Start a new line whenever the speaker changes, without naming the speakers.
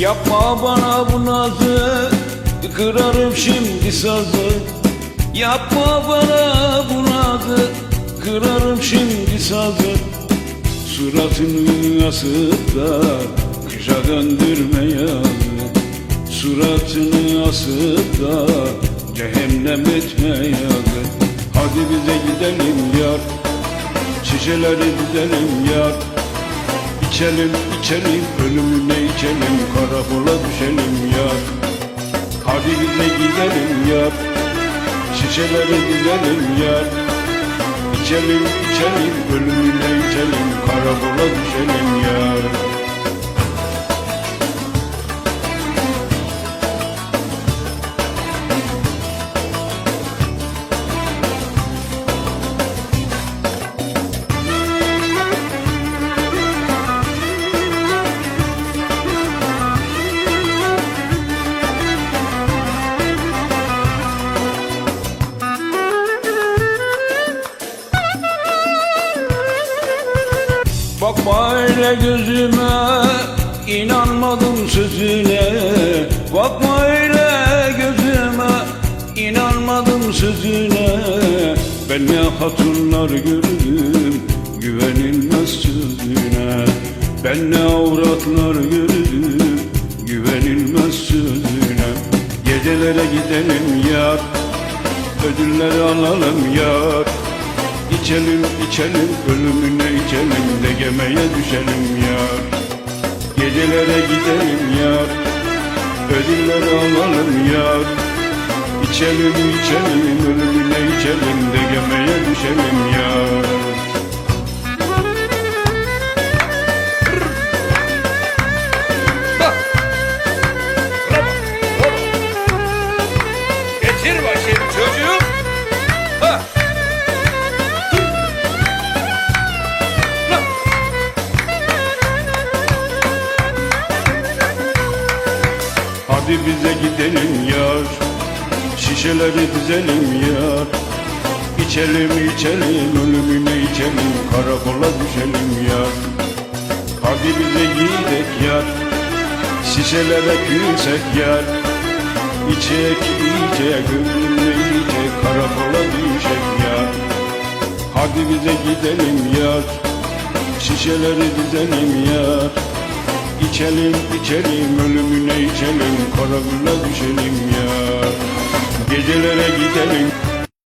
Yapma bana bu nazı Kırarım şimdi sazı. Yapma bana bu nazı Kırarım şimdi sazı. Suratını asıp da Kışa döndürme yazı Suratını asıp da Cehennem etme yazı Hadi bize gidelim yar Şişeleri dizelim yar İçelim içelim ölümüne içelim Karakola düşelim yar Hadi bize gidelim yar Şişeleri dizelim yar İçelim içelim ölümüne içelim Karakola düşelim Bakma öyle gözüme inanmadım sözüne. Bakma öyle gözüme inanmadım sözüne. Ben ne hatunlar gördüm güvenilmez sözüne Ben ne avratlar gördüm güvenilmez sözüne Gecelere gidelim yar ödülleri alalım yar İçelim içelim ölümüne içelim de gemeye düşelim yar. Gecelere gidelim yar Ödülleri alalım yar. İçelim içelim ölümüne içelim de gemeye düşelim Hadi bize gidelim yar. Şişeleri dizelim yar. İçelim içelim ölümüne içelim. Karakola düşelim yar. Hadi bize gidek yar. Şişelere küsek yar. İçek içek ölümüne içek. Karakola düşek yar. Hadi bize gidelim yar. Şişeleri dizelim yar İçelim içelim ölümüne içelim Karakola düşelim ya. Gecelere gidelim